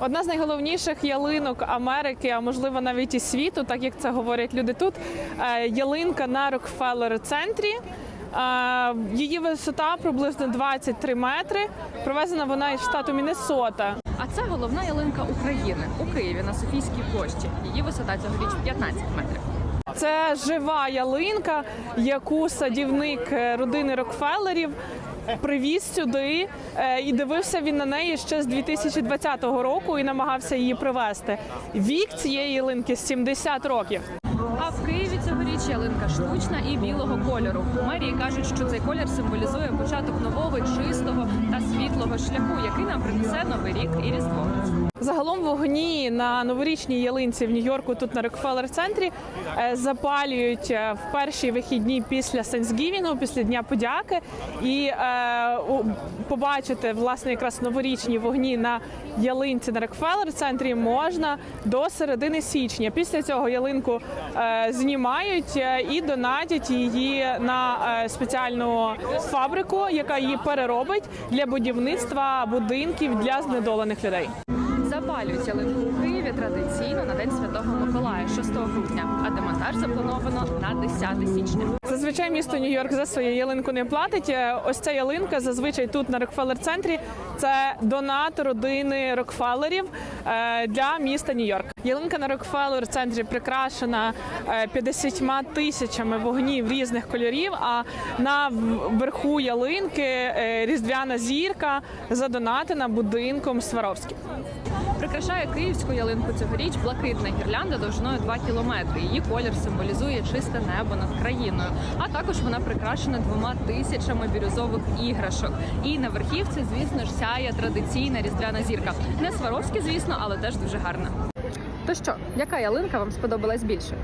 Одна з найголовніших ялинок Америки, а можливо навіть і світу, так як це говорять люди тут. е, Ялинка на Рокфеллер центрі. Е, Її висота приблизно 23 метри. Привезена вона із штату Міннесота. А це головна ялинка України у Києві на Софійській площі. Її висота цьогоріч 15 метрів. Це жива ялинка, яку садівник е, родини Рокфеллерів привіз сюди. е, І дивився він на неї ще з 2020 року і намагався її привезти. Вік цієї ялинки 70 років. А в Києві цьогоріч ялинка штучна і білого кольору. Мерії кажуть, що цей колір символізує початок нового, чистого та світлого шляху, який нам принесе новий рік і різдво. Загалом вогні на новорічній ялинці в Нью-Йорку, тут на Рокфеллер центрі, е, запалюють е, в перші вихідні після Сенсгівінгу, після Дня подяки. І е, побачити власне якраз новорічні вогні на ялинці на Рокфеллер центрі можна до середини січня. Після цього ялинку е, знімають е, і донатять її на е, спеціальну фабрику, яка її переробить для будівництва будинків для знедолених людей. Запалюються липу у Києві традиційно на День Святого Миколая 6 грудня, а демонтаж заплановано на 10 січня. Зазвичай місто Нью-Йорк за свою ялинку не платить. Е, Ось ця ялинка зазвичай тут на Рокфеллер центрі. Це донат родини Рокфеллерів е, для міста Нью-Йорк. Ялинка на Рокфеллер центрі прикрашена е, 50 тисячами вогнів різних кольорів. А на верху ялинки е, різдвяна зірка задонатена будинком Сваровським. Прикрашає київську ялинку цьогоріч блакитна гірлянда довжиною 2 кілометри. Її колір символізує чисте небо над країною. А також вона прикрашена двома тисячами бірюзових іграшок. І на верхівці, звісно ж, сяє традиційна різдвяна зірка. Не Сваровські, звісно, але теж дуже гарна. То що, яка ялинка вам сподобалась більше?